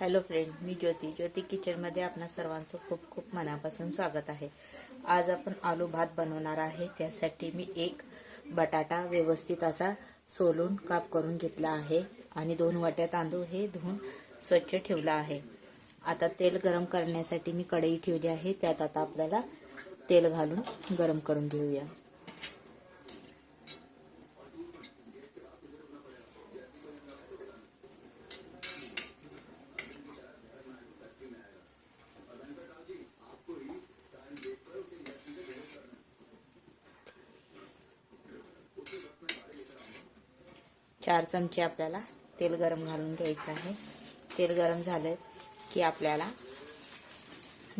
Hello friend मी ज्योती. ज्योती किचनमध्ये आपणा सर्वांचं खूप खूप मनापासून स्वागत आहे. आज आपण आलू भात बनवणार आहे. त्यासाठी मी एक बटाटा व्यवस्थित असा सोलून काप करून घेतला आहे आणि दोन वाट्या तांदूळ हे धुवून स्वच्छ ठेवला आहे. आता तेल गरम करण्यासाठी मी कढई ठेवली आहे. त्यात आता आपल्याला तेल घालून गरम करून घेऊया. चार चमचे आपल्याला तेल गरम घालून घ्यायचं आहे. तेल गरम झालं की आपल्याला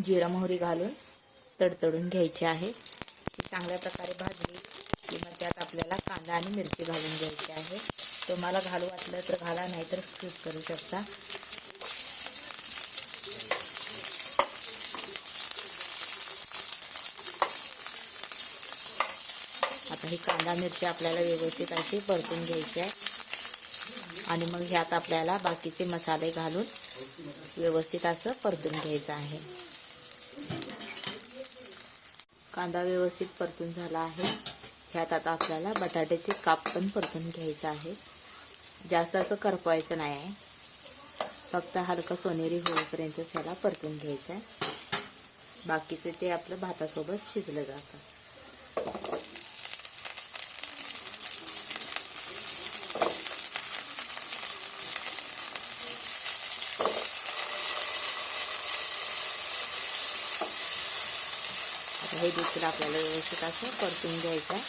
जिरा मोहरी घालून तडतडून घ्यायची आहे. ती चांगल्या प्रकारे भाजली की मग त्यात आपल्याला कांदा आणि मिरची घालून घ्यायची आहे. तुम्हाला घालू वाटलं तर घाला नाही तर स्किप करू शकता. आता ही कांदा मिरची आपल्याला व्यवस्थित अशी परतून घ्यायची आहे. आणि मग ह्यात आपल्याला बाकीचे मसाले घालून व्यवस्थित असं परतून घ्यायचं आहे. कांदा व्यवस्थित परतून झाला आहे. ह्यात आता आपल्याला बटाट्याचे काप पण परतून घ्यायचं आहे. जास्त असं करपवायचं नाही आहे. फक्त हलकं सोनेरी होईपर्यंतच ह्याला परतून घ्यायचं आहे. बाकीचे ते आपलं भातासोबत शिजलं जातं. आता हे देखील आपल्याला व्यवस्थित असं परतून घ्यायचं आहे.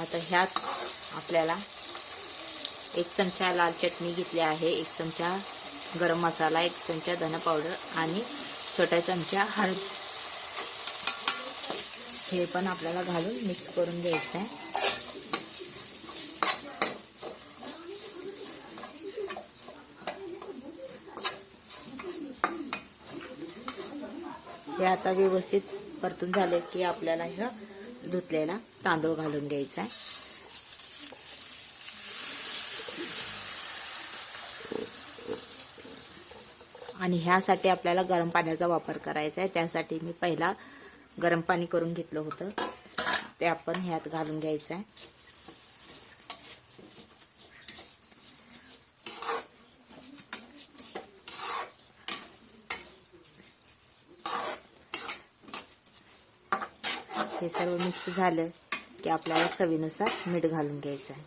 आता ह्यात आपल्याला एक चमचा लाल चटणी घेतली आहे एक चमचा गरम मसाला एक चमचा धना पावडर आणि छोटा चमचा हळद. हे पण आपल्याला घालून मिक्स करून घ्यायचं आहे. हे आता व्यवस्थित परतून झाले की आपल्याला ह्या धुतलेला तांदूळ घालून घ्यायचा आहे. आणि ह्यासाठी आपल्याला गरम पाण्याचा वापर करायचा आहे. त्यासाठी मी पहिला गरम पाणी करून घेतलं होतं. ते आपण ह्यात घालून घ्यायचं आहे. हे सर्व मिक्स झालं की आपल्याला चवीनुसार मीठ घालून घ्यायचं आहे.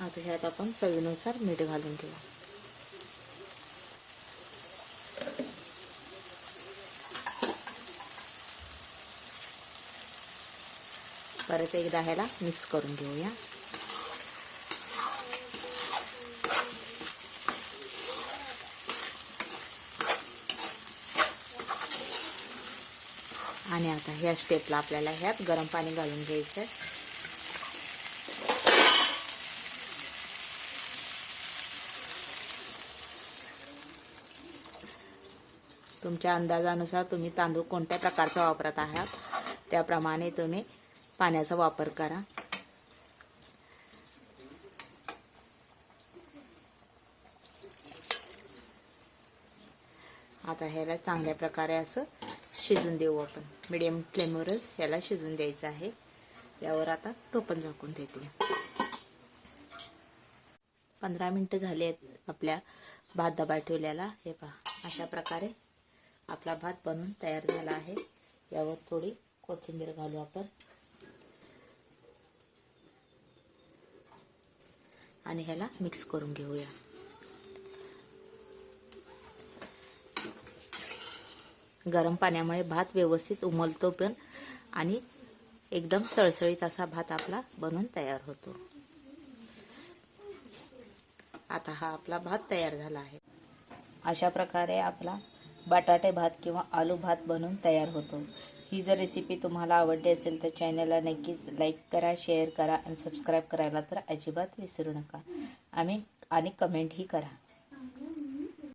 आता ह्यात आपण चवीनुसार मीठ घालून घेऊ. परत एकदा ह्याला मिक्स करून घेऊया. आणि आता ह्या स्टेपला आपल्याला ह्यात गरम पाणी घालून घ्यायचं आहे. तुमच्या अंदाजानुसार तुम्ही तांदूळ कोणत्या प्रकारचा वापरत आहात? त्याप्रमाणे तुम्ही पाण्याचा वापर करा. आता ह्याला चांगल्या प्रकारे असं शिजून देऊ आपण. मिडियम फ्लेमवरच ह्याला शिजून द्यायचं आहे. यावर आता टोपण झाकून देते. पंधरा मिनटं झाले आहेत आपल्या भात दबा ठेवल्याला हे पहा अशा प्रकारे आपला भात बनवून तयार झाला आहे. यावर थोडी कोथिंबीर घालू आपण. आणि ह्याला मिक्स करून घेऊया. गरम पाण्यामुळे भात व्यवस्थित उमलतो पण आणि एकदम सळसळीत असा भात आपला बनून तयार होतो. आता हा आपला भात तयार झाला आहे. अशा प्रकारे आपला बटाटे भात किंवा आलू भात बनून तयार होतो. ही जर रेसिपी तुम्हाला आवडली असेल तर चॅनलला नक्कीच लाईक करा शेअर करा आणि सबस्क्राईब करायला तर अजिबात विसरू नका. आम्ही आणि कमेंटही करा.